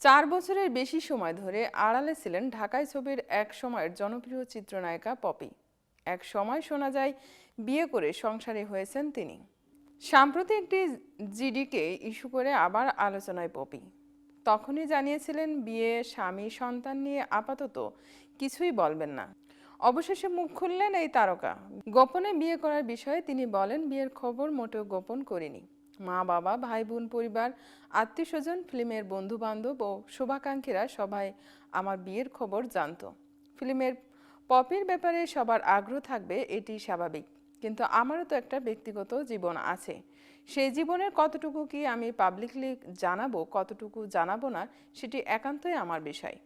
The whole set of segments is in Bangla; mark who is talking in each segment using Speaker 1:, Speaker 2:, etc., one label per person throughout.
Speaker 1: চার বছরের বেশি সময় ধরে আড়ালে ছিলেন ঢাকাই ছবির এক সময়ের জনপ্রিয় চিত্রনায়িকা পপি। এক সময় শোনা যায়, বিয়ে করে সংসারে হয়েছেন তিনি। সাম্প্রতি একটি জিডিকে ইস্যু করে আবার আলোচনায় পপি। তখনই জানিয়েছিলেন, বিয়ে, স্বামী, সন্তান নিয়ে আপাতত কিছুই বলবেন না। অবশেষে মুখ খুললেন এই তারকা। গোপনে বিয়ে করার বিষয়ে তিনি বলেন, বিয়ের খবর মোটেও গোপন করিনি। মা, বাবা, ভাই, বোন, পরিবার আত্মীয় স্বজন ফিল্মের বন্ধু বান্ধব ও শুভাকাঙ্ক্ষীরা সবাই আমার বিয়ের খবর জানতো। ফিল্মের পপির ব্যাপারে সবার আগ্রহ থাকবে, এটি স্বাভাবিক। কিন্তু আমারও তো একটা ব্যক্তিগত জীবন আছে। সেই জীবনের কতটুকু কি আমি পাবলিকলি জানাব, কতটুকু জানাব না, সেটি একান্তই আমার বিষয়।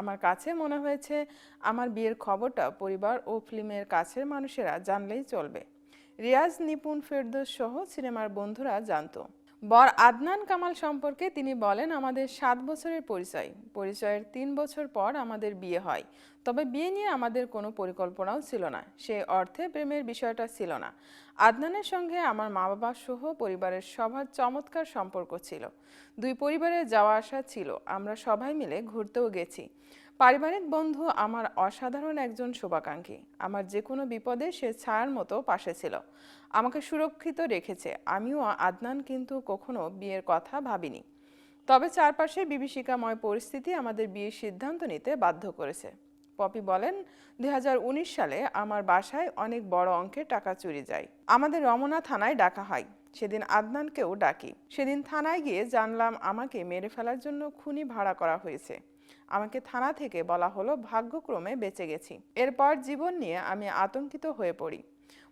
Speaker 1: আমার কাছে মনে হয়েছে, আমার বিয়ের খবরটা পরিবার ও ফিল্মের কাছের মানুষেরা জানলেই চলবে। রিয়াজ, নিপুণ, ফেরদোস সহ সিনেমার বন্ধুরা জানত। বর আদনান কামাল সম্পর্কে তিনি বলেন, আমাদের সাত বছরের পরিচয়। পরিচয়ের তিন বছর পর আমাদের বিয়ে হয়। তবে বিয়ে নিয়ে আমাদের কোনো পরিকল্পনাও ছিল না। সে অর্থে প্রেমের বিষয়টা ছিল না। আদনানের সঙ্গে আমার মা বাবা সহ পরিবারের সবার চমৎকার সম্পর্ক ছিল। দুই পরিবারে যাওয়া আসা ছিল। আমরা সবাই মিলে ঘুরতেও গেছি। পারিবারিক বন্ধু আমার অসাধারণ একজন শুভাকাঙ্ক্ষী। আমার যে কোনো বিপদে সে ছায়ার মতো পাশে ছিল। আমাকে সুরক্ষিত রেখেছে। আমিও আদনান কিন্তু কখনো বিয়ের কথা ভাবিনি। তবে চারপাশে বিভীষিকাময় পরিস্থিতি আমাদের বিয়ের সিদ্ধান্ত নিতে বাধ্য করেছে। পপি বলেন, দুই হাজার উনিশ সালে আমার বাসায় অনেক বড় অঙ্কের টাকা চুরি যায়। আমাদের রমনা থানায় ডাকা হয়। সেদিন আদনানকেও ডাকি। সেদিন থানায় গিয়ে জানলাম আমাকে মেরে ফেলার জন্য খুনি ভাড়া করা হয়েছে। আমাকে থানা থেকে বলা হলো, ভাগ্যক্রমে বেঁচে গেছি। এরপর জীবন নিয়ে আমি আতঙ্কিত হয়ে পড়ি।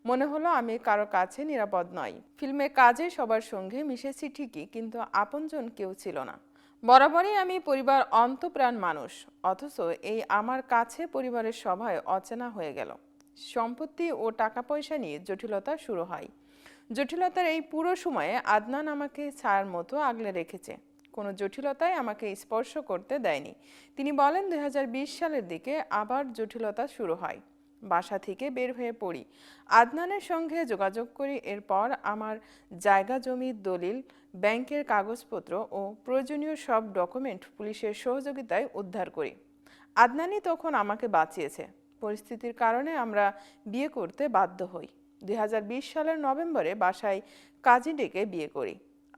Speaker 1: মনে হলো আমি কারও কাছে নিরাপদ নই। ফিল্মে কাজে সবার সঙ্গে মিশেছি ঠিকই, কিন্তু আপনজন কেউ ছিল না। বরাবরই আমি পরিবার অন্তপ্রাণ মানুষ, অথচ এই আমার কাছে পরিবারের সবাই অচেনা হয়ে গেল। সম্পত্তি ও টাকা পয়সা নিয়ে জটিলতা শুরু হয়। জটিলতার এই পুরো সময়ে আদনান আমাকে ছায়ার মতো আগলে রেখেছে। কোনো জটিলতাই আমাকে স্পর্শ করতে দেয়নি। তিনি বলেন দু হাজার বিশ সালের দিকে আবার জটিলতা শুরু হয়। বাসা থেকে বের হয়ে পড়ি। আদনানের সঙ্গে যোগাযোগ করি, এরপর আমার জায়গা জমির দলিল, ব্যাংকের কাগজপত্র ও প্রয়োজনীয় সব ডকুমেন্ট পুলিশের সহযোগিতায় উদ্ধার করি। আদনানি তখন আমাকে বাঁচিয়েছে। পরিস্থিতির কারণে আমরা বিয়ে করতে বাধ্য হই। দুই হাজার বিশ সালের নভেম্বরে বাসায় কাজী ডেকে বিয়ে করি।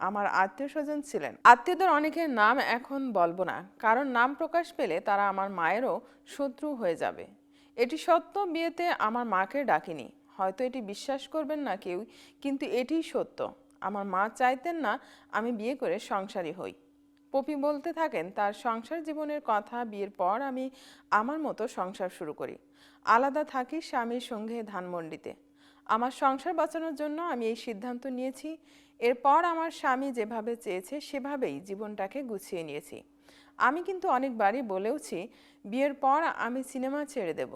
Speaker 1: আমার আত্মীয় স্বজন ছিলেন। আত্মীয়দের অনেকের নাম এখন বলব না, কারণ নাম প্রকাশ পেলে তারা আমার মায়েরও শত্রু হয়ে যাবে। এটি সত্য, বিয়েতে আমার মাকে ডাকিনি। হয়তো এটি বিশ্বাস করবেন না কেউ, কিন্তু এটিই সত্য। আমার মা চাইতেন না আমি বিয়ে করে সংসারী হই। পপি বলতে থাকেন, তার সংসার জীবনের কথা, বিয়ের পর আমি আমার মতো সংসার শুরু করি। আলাদা থাকি স্বামীর সঙ্গে ধানমন্ডিতে। আমার সংসার বাঁচানোর জন্য আমি এই সিদ্ধান্ত নিয়েছি। এরপর আমার স্বামী যেভাবে চেয়েছে, সেভাবেই জীবনটাকে গুছিয়ে নিয়েছি। আমি কিন্তু অনেকবারই বলেওছি বিয়ের পর আমি সিনেমা ছেড়ে দেব।